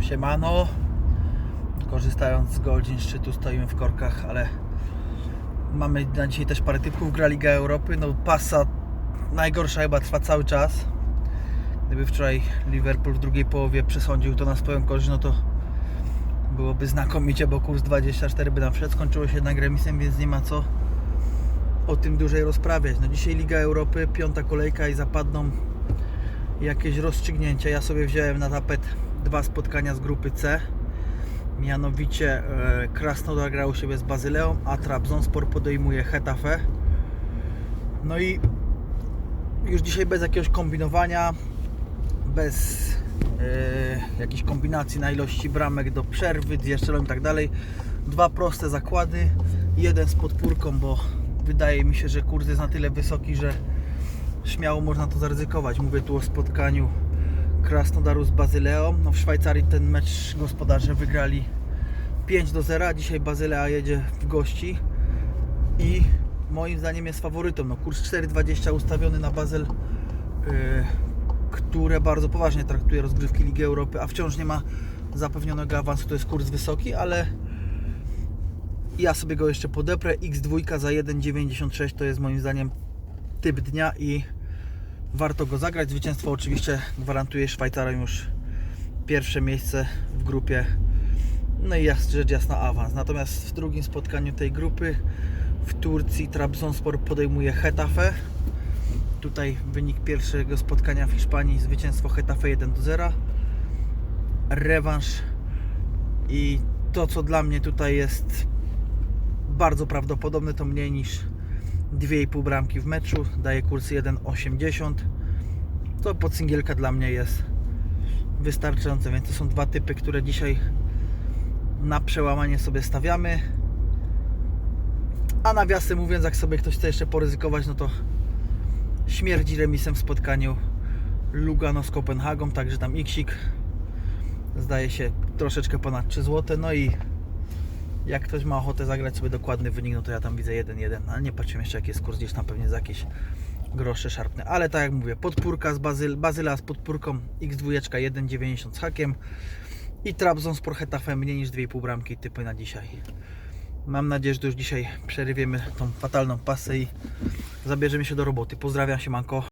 Siemano. Korzystając z godzin szczytu stoimy w korkach, ale mamy na dzisiaj też parę typków. Gra Liga Europy. No pasa najgorsza chyba trwa cały czas. Gdyby wczoraj Liverpool w drugiej połowie przesądził to na swoją korzyść, no to byłoby znakomicie, bo kurs 24 by nam wszedł. Skończyło się jednak remisem, więc nie ma co o tym dłużej rozprawiać. No dzisiaj Liga Europy, piąta kolejka i zapadną jakieś rozstrzygnięcia. Ja sobie wziąłem na tapet dwa spotkania z grupy C. Mianowicie e, Krasnodar grał u siebie z Bazyleą, a Trabzonspor podejmuje Hetafe. No i już dzisiaj bez jakiegoś kombinowania, bez e, jakiejś kombinacji na ilości bramek do przerwy, zjeżdżelą i tak dalej. Dwa proste zakłady, jeden z podpórką, bo wydaje mi się, że kurs jest na tyle wysoki, że śmiało można to zaryzykować. Mówię tu o spotkaniu Krasnodaru z Bazyleą. No w Szwajcarii ten mecz gospodarze wygrali 5 do 0. Dzisiaj Bazylea jedzie w gości i moim zdaniem jest faworytą. No, kurs 4,20 ustawiony na Bazel, yy, które bardzo poważnie traktuje rozgrywki Ligi Europy, a wciąż nie ma zapewnionego awansu. To jest kurs wysoki, ale ja sobie go jeszcze podeprę. X2 za 1,96 to jest moim zdaniem typ dnia i warto go zagrać. Zwycięstwo oczywiście gwarantuje Szwajcarom już pierwsze miejsce w grupie. No i jest rzecz jasna awans. Natomiast w drugim spotkaniu tej grupy w Turcji Trabzonspor podejmuje Hetafe. Tutaj wynik pierwszego spotkania w Hiszpanii zwycięstwo Hetafe 1 do 0. Rewanż i to co dla mnie tutaj jest bardzo prawdopodobne to mniej niż 2,5 bramki w meczu, daje kurs 1,80 to pod singielka dla mnie jest wystarczające, więc to są dwa typy, które dzisiaj na przełamanie sobie stawiamy. A nawiasem mówiąc, jak sobie ktoś chce jeszcze poryzykować, no to śmierdzi remisem w spotkaniu Lugano z Kopenhagą, także tam xik zdaje się troszeczkę ponad 3 zł, no i jak ktoś ma ochotę zagrać sobie dokładny wynik, no to ja tam widzę 1-1, ale nie patrzymy jeszcze jaki jest kurs, gdzieś tam pewnie za jakieś grosze szarpne. Ale tak jak mówię, podpórka z Bazyl, Bazyla z podpórką X2 1,90 z hakiem i Trabzonspor Hetafe mniej niż 2,5 bramki typy na dzisiaj. Mam nadzieję, że już dzisiaj przerywiemy tą fatalną pasę i zabierzemy się do roboty. Pozdrawiam się, Manko.